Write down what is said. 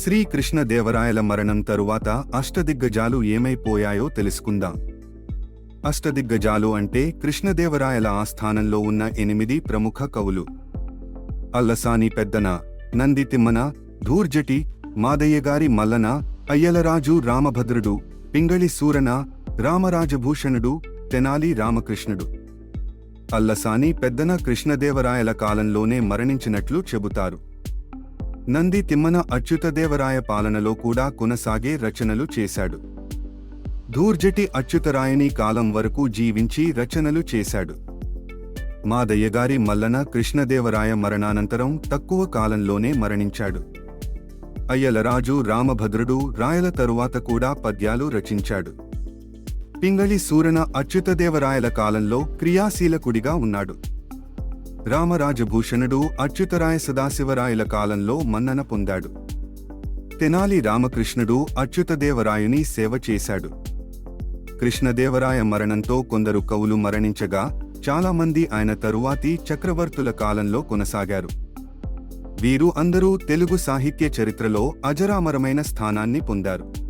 శ్రీకృష్ణదేవరాయల మరణం తరువాత అష్టదిగ్గజాలు ఏమైపోయాయో తెలుసుకుందాం. అష్టదిగ్గజాలు అంటే కృష్ణదేవరాయల ఆస్థానంలో ఉన్న ఎనిమిది ప్రముఖ కవులు. అల్లసాని పెద్దన నంది తిమ్మన ధూర్జటి మాదయ్యగారి మల్లన అయ్యలరాజు రామభద్రుడు పింగళి సూరన రామరాజభూషణుడు తెనాలి రామకృష్ణుడు. అల్లసాని పెద్దన కృష్ణదేవరాయల కాలంలోనే మరణించినట్లు చెబుతారు. నంది తిమ్మన అచ్యుతదేవరాయ పాలనలో కూడా కొనసాగే రచనలు చేశాడు. ధూర్జటి అచ్యుతరాయని కాలం వరకు జీవించి రచనలు చేశాడు. మాదయ్యగారి మల్లన కృష్ణదేవరాయ మరణానంతరం తక్కువ కాలంలోనే మరణించాడు. అయ్యలరాజు రామభద్రుడు రాయల తరువాత కూడా పద్యాలు రచించాడు. పింగళి సూరన అచ్యుతదేవరాయల కాలంలో క్రియాశీలకుడిగా ఉన్నాడు. రామరాజభూషణుడు అచ్యుతరాయ సదాశివరాయల కాలంలో మన్నన పొందాడు. తెనాలి రామకృష్ణుడు అచ్యుతదేవరాయుని సేవ చేశాడు. కృష్ణదేవరాయ మరణంతో కొందరు కవులు మరణించగా చాలామంది ఆయన తరువాతి చక్రవర్తుల కాలంలో కొనసాగారు. వీరు అందరూ తెలుగు సాహిత్య చరిత్రలో అజరామరమైన స్థానాన్ని పొందారు.